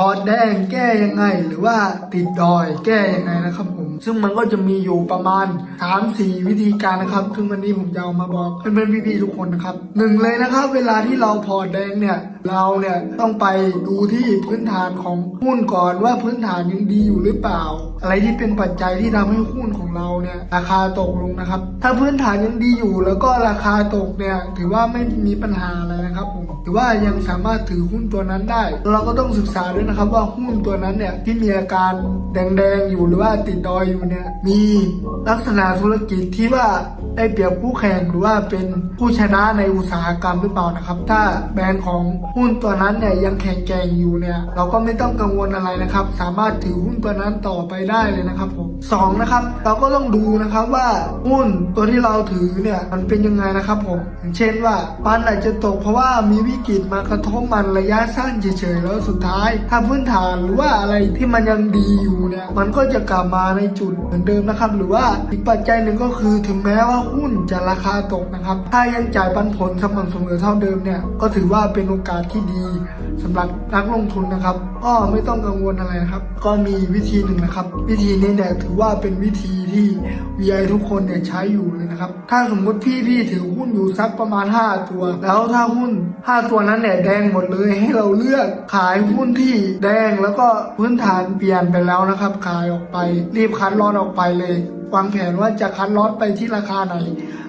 พอแดงแก้ยังไง หรือว่าติดดอยแก้ยังไงนะครับผม ซึ่งมันก็จะมีอยู่ประมาณ3-4วิธีการนะครับ ซึ่งวันนี้ผมจะเอามาบอกเพื่อนๆพี่ๆทุกคนนะครับหนึ่งเลยนะครับ เวลาที่เราพอแดงเนี่ย เราเนี่ยต้องไปดูที่พื้นฐานของหุ้นก่อนว่าพื้นฐานยังดีอยู่หรือเปล่า อะไรที่เป็นปัจจัยที่ทำให้หุ้นของเราเนี่ยราคาตกลงนะครับ ถ้าพื้นฐานยังดีอยู่แล้วก็ราคาตกเนี่ยถือว่าไม่มีปัญหาอะไร นะครับผมแต่ว่ายังสามารถถือหุ้นตัวนั้นได้ เราก็ต้องศึกษาด้วยนะครับว่าหุ้นตัวนั้นเนี่ยที่มีอาการแดงๆอยู่หรือว่าติดดอยอยู่เนี่ยมีลักษณะธุรกิจที่ว่า ได้เปรียบคู่แข่งหรือว่าเป็นผู้ชนะในอุตสาหกรรมหรือเปล่านะครับ ถ้าแบรนด์ของหุ้นตัวนั้นเนี่ยยังแข็งแกร่งอยู่เนี่ยเราก็ไม่ต้องกังวลอะไรนะครับ สามารถถือหุ้นตัวนั้นต่อไปได้เลยนะครับผมสองนะครับเราก็ต้องดูนะครับว่าหุ้นตัวที่เราถือเนี่ยมันเป็นยังไงนะครับผมอย่างเช่นว่ามันอาจจะตกเพราะว่ามีวิกฤตมากระทบมันระยะสั้นเฉยๆแล้วสุดท้าย ถ้าพื้นฐานหรือว่าอะไรที่มันยังดีอยู่เนี่ยมันก็จะกลับมาในจุดเหมือนเดิมนะครับ หรือว่าอีกปัจจัยหนึ่งก็คือถึงแม้ว่าหุ้นจะราคาตกนะครับ ถ้ายังจ่ายปันผลสม่ำเสมอเท่าเดิมเนี่ย ก็ถือว่าเป็นโอกาสที่ดีสำหรับนักลงทุนนะครับ ก็ไม่ต้องกังวลอะไรนะครับ ก็มีวิธีหนึ่งนะครับ วิธีนี้เนี่ยถือว่าเป็นวิธีที่ VI ทุกคนเนี่ยใช้อยู่เลยนะครับ ถ้าสมมุติพี่พี่ถือหุ้นอยู่สักประมาณ 5 ตัว แล้วถ้าหุ้น 5 ตัวนั้นเนี่ยแดงหมดเลยให้เราเลือกขายหุ้นที่แดงแล้วก็พื้นฐานเปลี่ยนไปแล้วนะครับ ขายออกไป รีบคัดลอตออกไปเลย วางแผนว่าจะคัดลอตไปที่ราคาไหน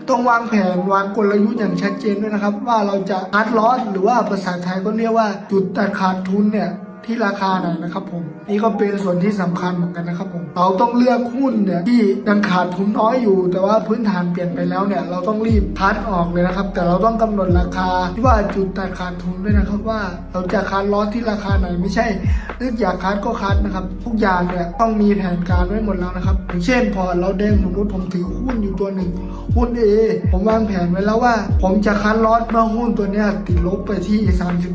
ต้องวางแผนวางกลยุทธ์อย่างชัดเจนด้วยนะครับ ว่าเราจะคัดลอตหรือว่าภาษาไทยก็เรียกว่าจุดตัดขาดทุนเนี่ย ที่ราคาไหนนะครับผมนี่ก็เป็นส่วนที่สำคัญเหมือนกันนะครับผมเราต้องเลือกหุ้นเนี่ยที่ยังขาดทุนน้อยอยู่ แต่ว่าพื้นฐานเปลี่ยนไปแล้วเนี่ยเราต้องรีบคัดออกเลยนะครับ แต่เราต้องกำหนดราคาที่ว่าจุดตัดขาดทุนด้วยนะครับว่า เราจะคัดลอตที่ราคาไหนไม่ใช่นึกอยากคัดก็คัดนะครับ ทุกอย่างเนี่ยต้องมีแผนการไว้หมดแล้วนะครับอย่างเช่นพอเราเด้งสมมติผมถือหุ้นอยู่ตัวหนึ่งหุ้น A ผมวางแผนไว้แล้วว่า ผมจะคัดลอตเมื่อหุ้นตัวเนี้ยติดลบไปที่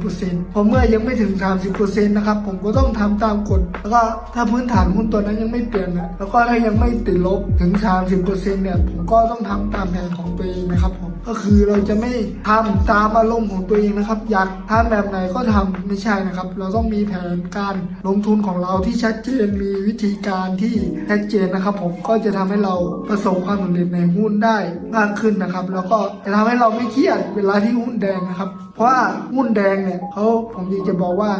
30%พอเมื่อยังไม่ถึง 30%นะครับ ผมก็ต้องทำตามกฎแล้วก็ถ้าพื้นฐานหุ้นตัวนั้นยังไม่เปลี่ยนนะแล้วก็ถ้ายังไม่ติดลบถึง 30%เนี่ยผมก็ต้องทำตามแผนของตัวเองนะครับผมก็คือเราจะไม่ทำตามอารมณ์ของตัวเองนะครับ อยากทำแบบไหนก็ทำไม่ใช่นะครับ เราต้องมีแผนการลงทุนของเราที่ชัดเจนมีวิธีการที่ชัดเจนนะครับ ผมก็จะทำให้เราประสบความสำเร็จในหุ้นได้มากขึ้นนะครับ แล้วก็จะทำให้เราไม่เครียดเวลาที่หุ้นแดงนะครับ เพราะว่าหุ้นแดงเนี่ยเขาผมอยากจะบอกว่า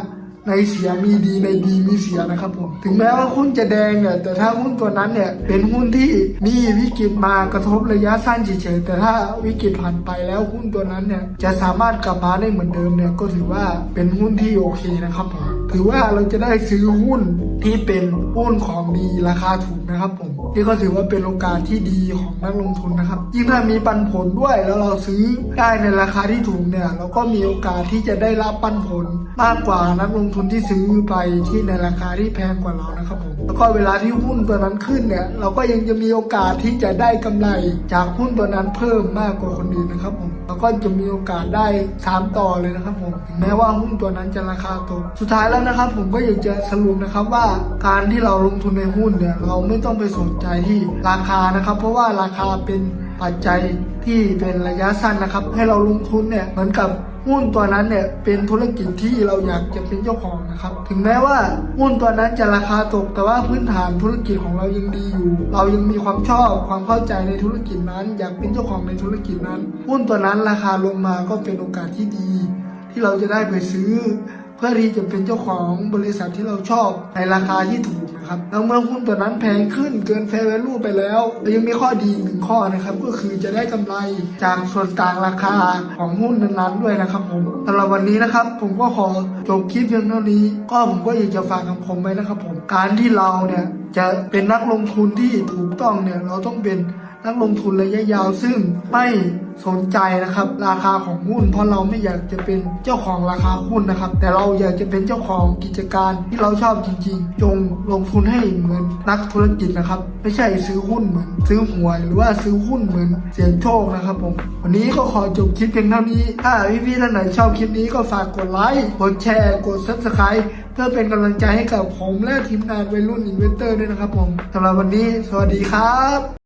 ในเสียมีดีในดีมีเสียนะครับผมถึงแม้ว่าหุ้นจะแดงเนี่ยแต่ถ้าหุ้นตัวนั้นเนี่ยเป็นหุ้นที่มีวิกฤตมากระทบระยะสั้นเฉยๆแต่ถ้าวิกฤตผ่านไปแล้วหุ้นตัวนั้นเนี่ยจะสามารถกลับมาได้เหมือนเดิมเนี่ยก็ถือว่าเป็นหุ้นที่โอเคนะครับผมถือว่าเราจะได้ซื้อหุ้นที่เป็นหุ้นของดีราคาถูกนะครับผม นี่ก็ถือว่าเป็นโอกาสที่ดีของนักลงทุนนะครับ ยิ่งถ้ามีปันผลด้วยแล้วเราซื้อได้ในราคาที่ถูกเนี่ยเราก็มีโอกาสที่จะได้รับปันผลมากกว่านักลงทุนที่ซื้อไปที่ในราคาที่แพงกว่าเรานะครับผมแล้วก็เวลาที่หุ้นตัวนั้นขึ้นเนี่ยเราก็ยังจะมีโอกาสที่จะได้กำไร จากหุ้นตัวนั้นเพิ่มมากกว่าคนอื่นนะครับผมแล้วก็จะมีโอกาสได้สามต่อเลยนะครับผมถึงแม้ว่าหุ้นตัวนั้นจะราคาตกสุดท้ายแล้วนะครับ ผมก็อยากจะสรุปนะครับว่าการที่เราลงทุนในหุ้นเนี่ยเราไม่ต้องไปสนใจที่ราคานะครับ เพราะว่าราคาเป็นปัจจัยที่เป็นระยะสั้นนะครับ ให้เราลงทุนเนี่ยเหมือนกับหุ้นตัวนั้นเนี่ยเป็นธุรกิจที่เราอยากจะเป็นเจ้าของนะครับ ถึงแม้ว่าหุ้นตัวนั้นจะราคาตก แต่ว่าพื้นฐานธุรกิจของเรายังดีอยู่ เรายังมีความชอบความเข้าใจในธุรกิจนั้น อยากเป็นเจ้าของในธุรกิจนั้น หุ้นตัวนั้นราคาลงมาก็เป็นโอกาสที่ดี ที่เราจะได้ไปซื้อ เพื่อที่จะเป็นเจ้าของบริษัทที่เราชอบในราคาที่ถูก ครับแล้วเมื่อหุ้นตัวนั้นแพงขึ้นเกินแฟร์ a l ลูไปแล้วยังมีข้อดีหนึ่งข้อนะครับ ก็คือจะได้กำไรจากส่วนต่างราคาของหุ้นนั้นๆด้วยนะครับผมสำหรับวันนี้นะครับ ผมก็ขอจบคลิปเพียงเท่านี้ ก็ผมก็อยากจะฝากคำคมไว้นะครับ ผมการที่เราเนี่ยจะเป็นนักลงทุนที่ถูกต้องเนี่ยเราต้องเป็น นักลงทุนระยะยาวซึ่งไม่สนใจนะครับราคาของหุ้น เพราะเราไม่อยากจะเป็นเจ้าของราคาหุ้นนะครับ แต่เราอยากจะเป็นเจ้าของกิจการที่เราชอบจริง ๆ จงลงทุนให้เหมือนนักธุรกิจนะครับ ไม่ใช่ซื้อหุ้นเหมือน ซื้อหวยหรือว่าซื้อหุ้นเหมือนเสี่ยงโชคนะครับผมวันนี้ก็ขอจบคลิปเพียงเท่านี้ ถ้าพี่ๆท่านไหนชอบคลิปนี้ก็ฝากกดไลค์กดแชร์กด subscribe เพื่อเป็นกำลังใจให้กับผมและทีมงานวัยรุ่นอินเวนเตอร์ด้วยนะครับผมสำหรับวันนี้ สวัสดีครับ